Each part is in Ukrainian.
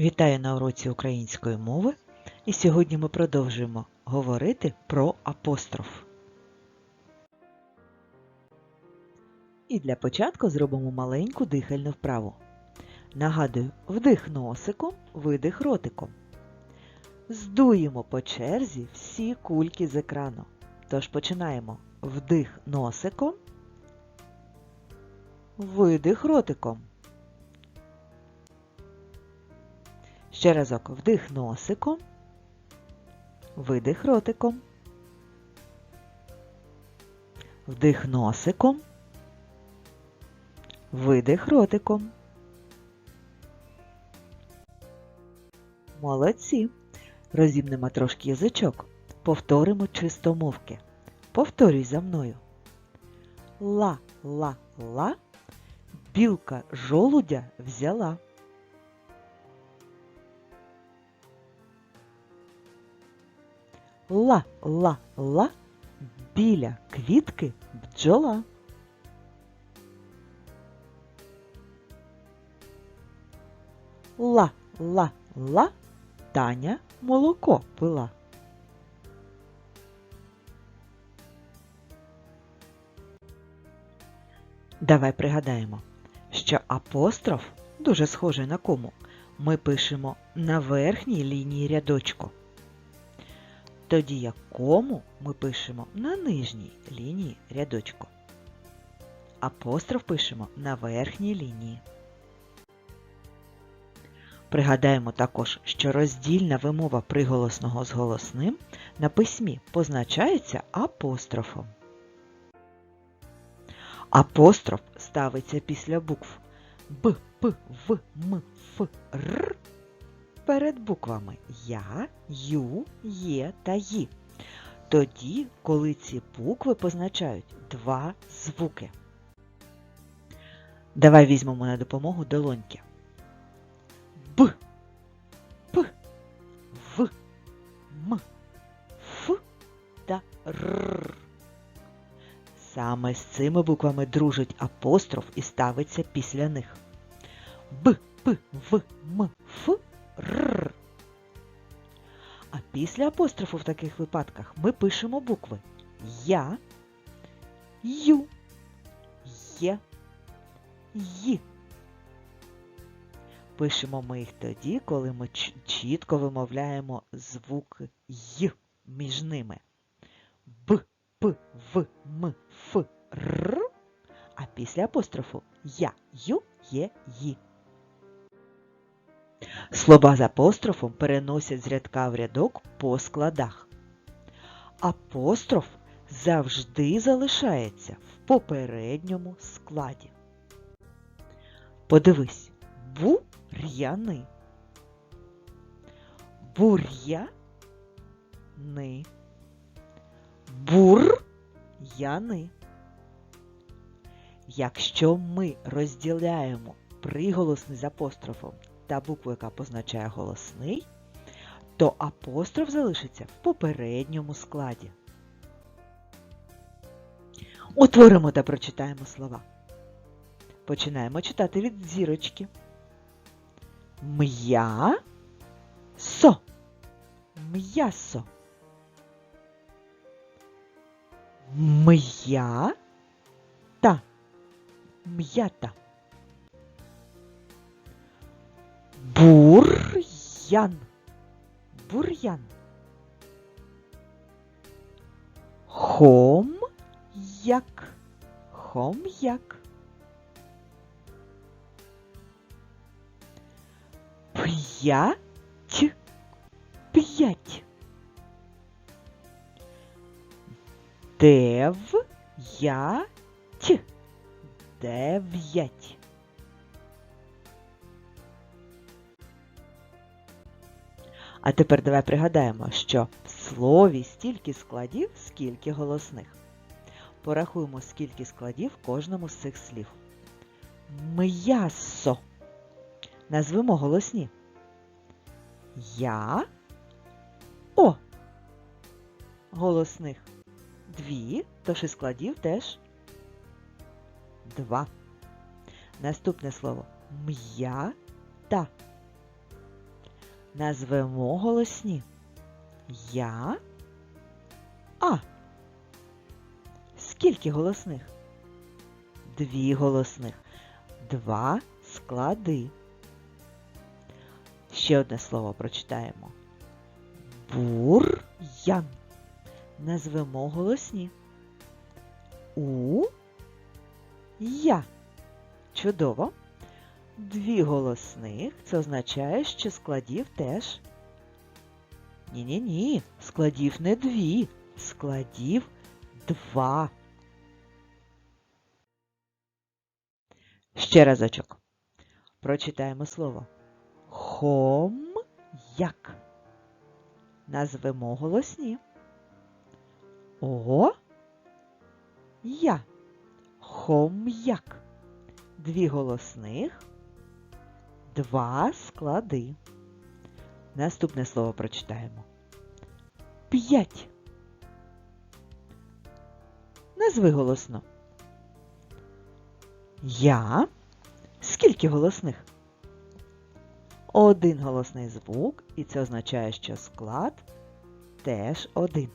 Вітаю на уроці української мови, і сьогодні ми продовжуємо говорити про апостроф. І для початку зробимо маленьку дихальну вправу. Нагадую, вдих носиком, видих ротиком. Здуємо по черзі всі кульки з екрану. Тож починаємо вдих носиком, видих ротиком. Ще разок вдих носиком, видих ротиком. Вдих носиком, видих ротиком. Молодці. Розімнемо трошки язичок. Повторимо чистомовки. Повторюй за мною. Ла-ла-ла. Білка жолудя взяла. Ла-ла-ла біля квітки бджола. Ла-ла-ла Таня молоко пила. Давай пригадаємо, що апостроф дуже схожий на кому. Ми пишемо на верхній лінії рядочку. Тоді як кому ми пишемо на нижній лінії рядочку. Апостроф пишемо на верхній лінії. Пригадаємо також, що роздільна вимова приголосного з голосним на письмі позначається апострофом. Апостроф ставиться після букв Б, П, В, М, Ф, Р перед буквами Я, Ю, Є та Ї. Тоді, коли ці букви позначають два звуки. Давай візьмемо на допомогу долоньки. Б, П, В, М, Ф та Р. Саме з цими буквами дружить апостроф і ставиться після них. Б, П, В, М, Ф, після апострофу в таких випадках ми пишемо букви Я, Ю, Є, Ї. Пишемо ми їх тоді, коли ми чітко вимовляємо звук Й між ними. Б, П, В, М, Ф, Р. А після апострофу Я, Ю, Є, Ї. Слова з апострофом переносять з рядка в рядок по складах. Апостроф завжди залишається в попередньому складі. Подивись, бур'яни. Бур'яни. Бур-яни. Якщо ми розділяємо приголосний з апострофом та букву, яка позначає голосний, то апостроф залишиться в попередньому складі. Утворимо та прочитаємо слова. Починаємо читати від зірочки. М'я со. М'ясо. М'я та. М'ята. Бур'ян. Бур'ян. Хом'як. Хом'як. П'ять. П'ять. Дев'ять. Дев'ять. А тепер давай пригадаємо, що в слові стільки складів, скільки голосних. Порахуємо, скільки складів в кожному з цих слів. М'ясо. Назвемо голосні. Я. О. Голосних дві, тож і складів теж два. Наступне слово м'ята. Назвемо голосні. Я. А. Скільки голосних? Дві голосних. Два склади. Ще одне слово прочитаємо. Бур'ян. Назвемо голосні. У. Я. Чудово. Дві голосних. Це означає, що складів теж. Ні-ні-ні, складів не дві. Складів два. Ще разочок. Прочитаємо слово. Хом'як. Назвемо голосні. О. Я. Хом'як. Дві голосних. Два склади. Наступне слово прочитаємо. П'ять. Назви голосно. Я. Скільки голосних? Один голосний звук, і це означає, що склад теж один.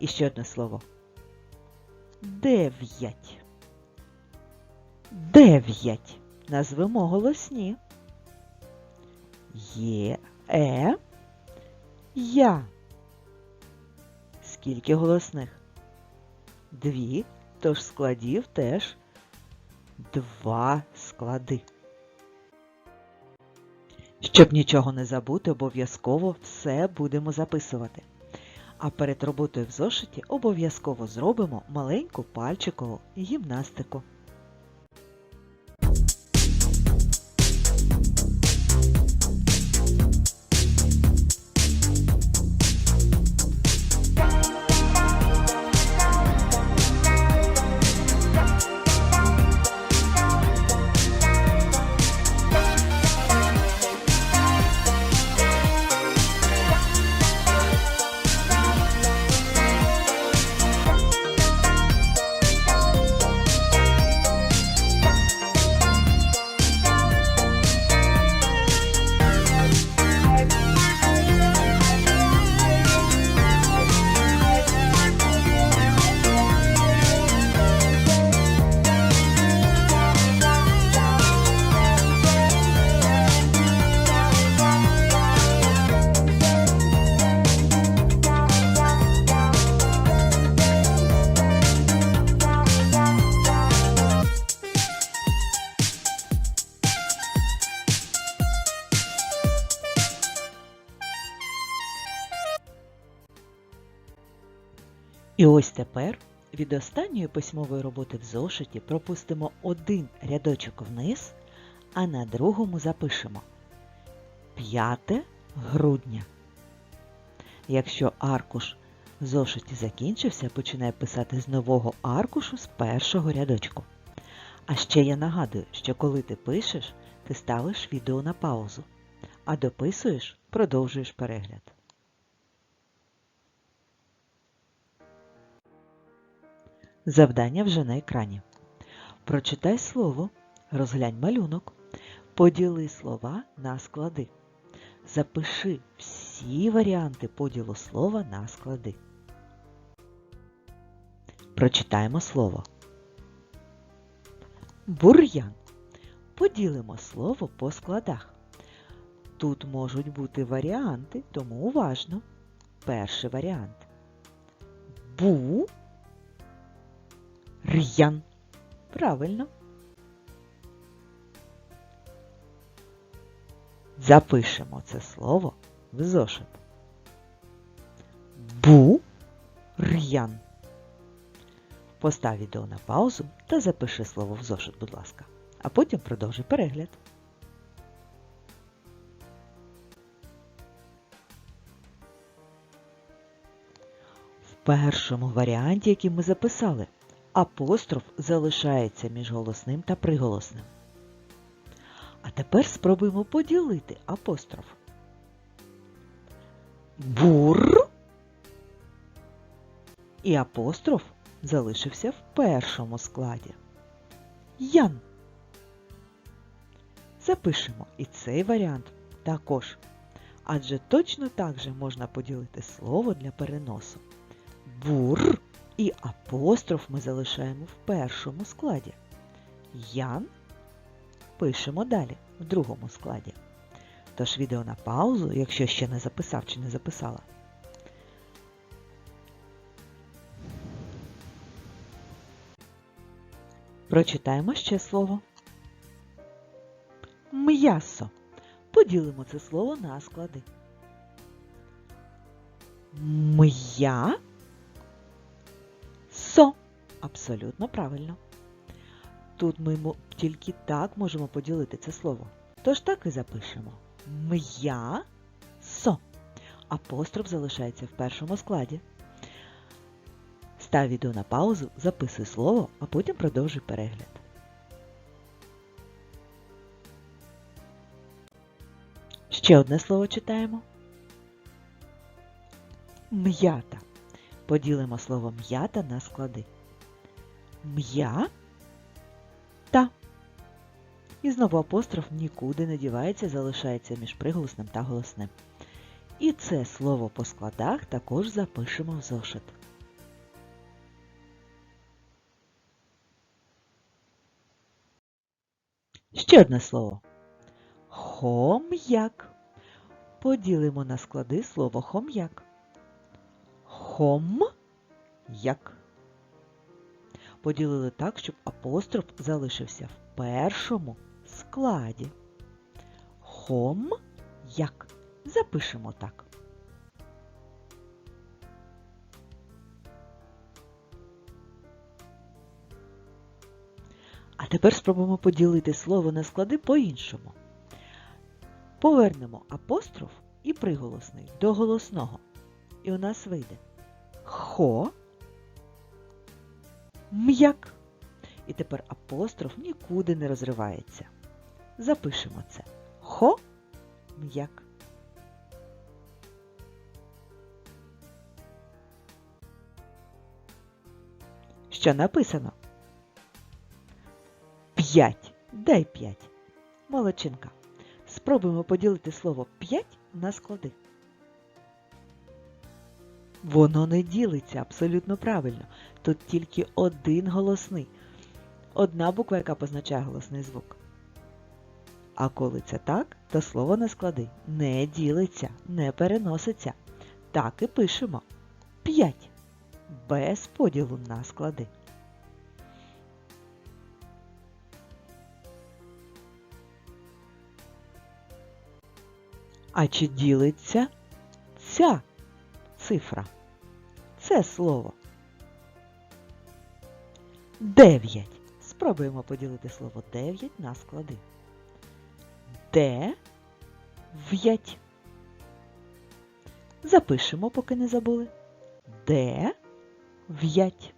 І ще одне слово. Дев'ять. Дев'ять. Назвемо голосні. Є, е, я. Скільки голосних? Дві, тож складів теж два склади. Щоб нічого не забути, обов'язково все будемо записувати. А перед роботою в зошиті обов'язково зробимо маленьку пальчикову гімнастику. І ось тепер від останньої письмової роботи в зошиті пропустимо один рядочок вниз, а на другому запишемо 5 грудня. Якщо аркуш в зошиті закінчився, починай писати з нового аркушу з першого рядочку. А ще я нагадую, що коли ти пишеш, ти ставиш відео на паузу, а дописуєш, продовжуєш перегляд. Завдання вже на екрані. Прочитай слово, розглянь малюнок, поділи слова на склади. Запиши всі варіанти поділу слова на склади. Прочитаємо слово. Бур'ян. Поділимо слово по складах. Тут можуть бути варіанти, тому уважно. Перший варіант. Бу Р'ян. Правильно. Запишемо це слово в зошит. Бу-р'ян. Постав відео на паузу та запиши слово в зошит, будь ласка. А потім продовжуй перегляд. В першому варіанті, який ми записали, апостроф залишається між голосним та приголосним. А тепер спробуємо поділити апостроф. Бур і апостроф залишився в першому складі. Ян. Запишемо і цей варіант також. Адже точно так же можна поділити слово для переносу. Бур і апостроф ми залишаємо в першому складі. Ян пишемо далі в другому складі. Тож відео на паузу, якщо ще не записав чи не записала. Прочитаємо ще слово. М'ясо. Поділимо це слово на склади. М'я. Со. Абсолютно правильно. Тут ми тільки так можемо поділити це слово. Тож так і запишемо. М'я. Со. Апостроф залишається в першому складі. Став відео на паузу, записуй слово, а потім продовжуй перегляд. Ще одне слово читаємо. М'ята. Поділимо слово м'ята на склади. М'я та. І знову апостроф нікуди не дівається, залишається між приголосним та голосним. І це слово по складах також запишемо в зошит. Ще одне слово. Хом'як. Поділимо на склади слово хом'як. Хом-як. Поділили так, щоб апостроф залишився в першому складі. Хом-як. Запишемо так. А тепер спробуємо поділити слово на склади по-іншому. Повернемо апостроф і приголосний до голосного. І у нас вийде хо м'як. І тепер апостроф нікуди не розривається. Запишемо це. Хо м'як. Що написано? П'ять. Дай п'ять. Молодчинка. Спробуємо поділити слово п'ять на склади. Воно не ділиться абсолютно правильно. Тут тільки один голосний. Одна буква, яка позначає голосний звук. А коли це так, то слово на склади не ділиться, не переноситься. Так і пишемо. П'ять. Без поділу на склади. А чи ділиться ця цифра? Це слово. Дев'ять. Спробуємо поділити слово дев'ять на склади. Де в'ять. Запишемо, поки не забули. Де в'ять.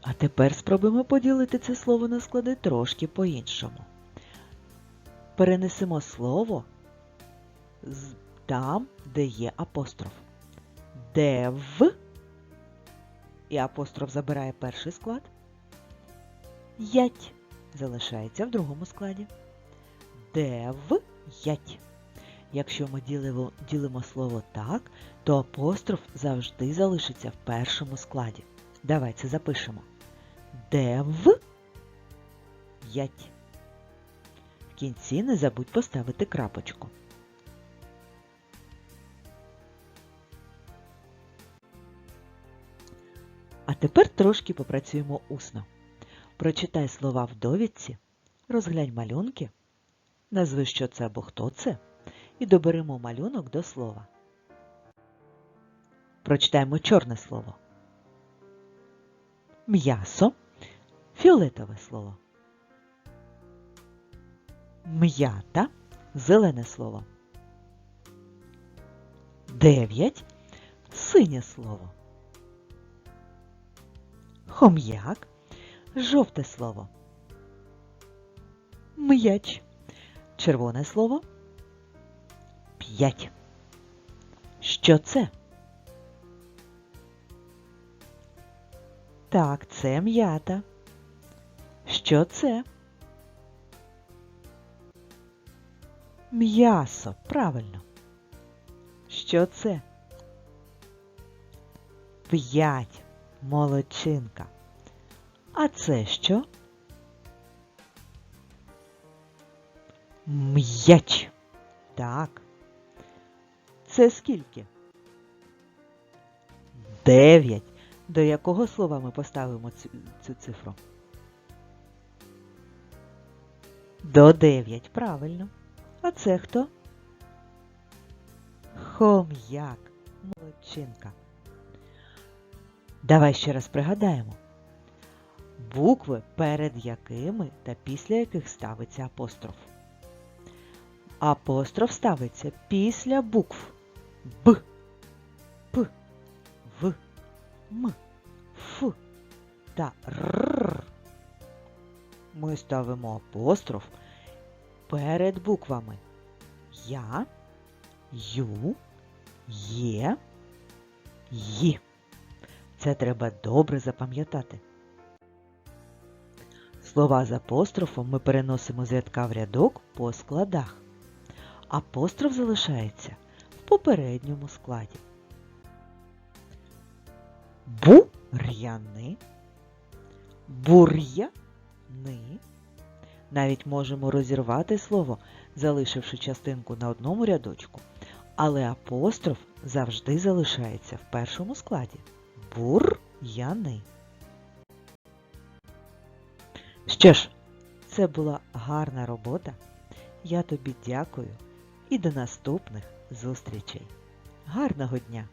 А тепер спробуємо поділити це слово на склади трошки по-іншому. Перенесемо слово з- там, де є апостроф. Де в і апостроф забирає перший склад. Ять залишається в другому складі. Де в ять. Якщо ми ділимо, ділимо слово так, то апостроф завжди залишиться в першому складі. Давай це запишемо. Де в ять. Кінці не забудь поставити крапочку. А тепер трошки попрацюємо усно. Прочитай слова в довідці, розглянь малюнки, назви, що це або хто це, і доберемо малюнок до слова. Прочитаємо чорне слово. М'ясо. Фіолетове слово. М'ята. Зелене слово. Дев'ять. Синє слово. Хом'як. Жовте слово. М'яч. Червоне слово. П'ять. Що це? Так, це м'ята. Що це? М'ясо, правильно. Що це? П'ять. Молодчинка. А це що? М'яч. Так. Це скільки? Дев'ять. До якого слова ми поставимо цю, цю цифру? До дев'ять, правильно. А це хто? Хом'як. Молодчинка. Давай ще раз пригадаємо. Букви, перед якими та після яких ставиться апостроф. Апостроф ставиться після букв Б, П, В, М, Ф та Р. Ми ставимо апостроф перед буквами Я, Ю, Є, Ї. Це треба добре запам'ятати. Слова з апострофом ми переносимо з рядка в рядок по складах. Апостроф залишається в попередньому складі. Бур'яни, бур'яни. Навіть можемо розірвати слово, залишивши частинку на одному рядочку, але апостроф завжди залишається в першому складі. Бур'яни. Що ж, це була гарна робота. Я тобі дякую і до наступних зустрічей. Гарного дня!